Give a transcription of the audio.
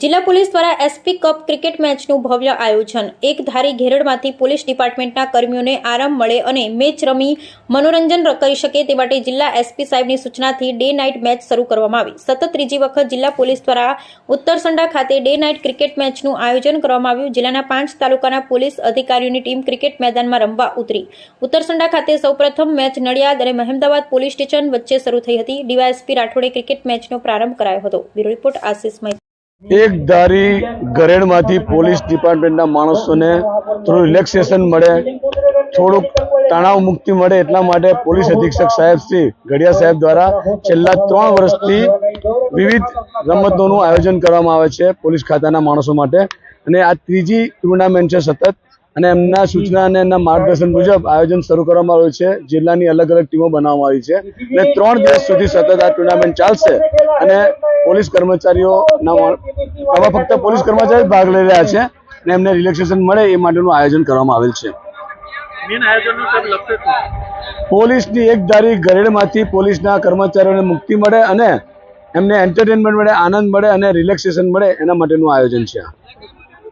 જિલ્લા પોલીસ દ્વારા SP cup cricket મેચનું ભવ્ય આયોજન. એક ધારી ઘેરડમાંથી પોલીસ ડિપાર્ટમેન્ટના કર્મીઓને આરામ મળે અને મેચ રમી મનોરંજન કરી શકે તે માટે જિલ્લા એસપી સાહેબની સૂચનાથી ડે નાઇટ મેચ શરૂ કરવામાં આવી. સતત ત્રીજી વખત જિલ્લા પોલીસ દ્વારા ઉત્તરસંડા ખાતે ડે નાઇટ ક્રિકેટ મેચનું આયોજન કરવામાં આવ્યું. જિલ્લાના પાંચ તાલુકાના પોલીસ અધિકારીઓની ટીમ ક્રિકેટ મેદાનમાં રમવા ઉતરી. ઉત્તરસંડા ખાતે સૌપ્રથમ મેચ નડિયાદ અને મહેમદાવાદ પોલીસ સ્ટેશન વચ્ચે શરૂ થઈ હતી. ડીવાયએસપી રાઠોડે ક્રિકેટ મેચનો પ્રારંભ કરાયો હતો. Bureau report Ashish Mehta. એક ધારી ગરેડમાંથી પોલીસ ડિપાર્ટમેન્ટના માણસોને થોડું રિલેક્સેશન મળે, થોડુંક તણાવ મુક્તિ મળે એટલા માટે પોલીસ અધિક્ષક સાહેબ શ્રી ગઢિયા સાહેબ દ્વારા છેલ્લા ત્રણ વર્ષથી વિવિધ રમતોનું આયોજન કરવામાં આવે છે પોલીસ ખાતાના માણસો માટે. અને આ ત્રીજી ટુર્નામેન્ટ છે સતત અને એમના સૂચના અને એમના માર્ગદર્શન મુજબ આયોજન શરૂ કરવામાં આવ્યું છે. જિલ્લાની અલગ અલગ ટીમો બનાવવામાં આવી છે. અને ત્રણ દિવસ સુધી સતત આ ટુર્નામેન્ટ ચાલશે અને પોલીસ કર્મચારીઓના આમાં ફક્ત પોલીસ કર્મચારી ભાગ લઈ રહ્યા છે અને એમને રિલેક્સેશન મળે એ માટેનું આયોજન કરવામાં આવેલ છે. પોલીસની એક ધારી ગરેડમાંથી પોલીસના કર્મચારીઓને મુક્તિ મળે અને એમને એન્ટરટેનમેન્ટ મળે આનંદ મળે અને રિલેક્સેશન મળે એના માટેનું આયોજન છે આ.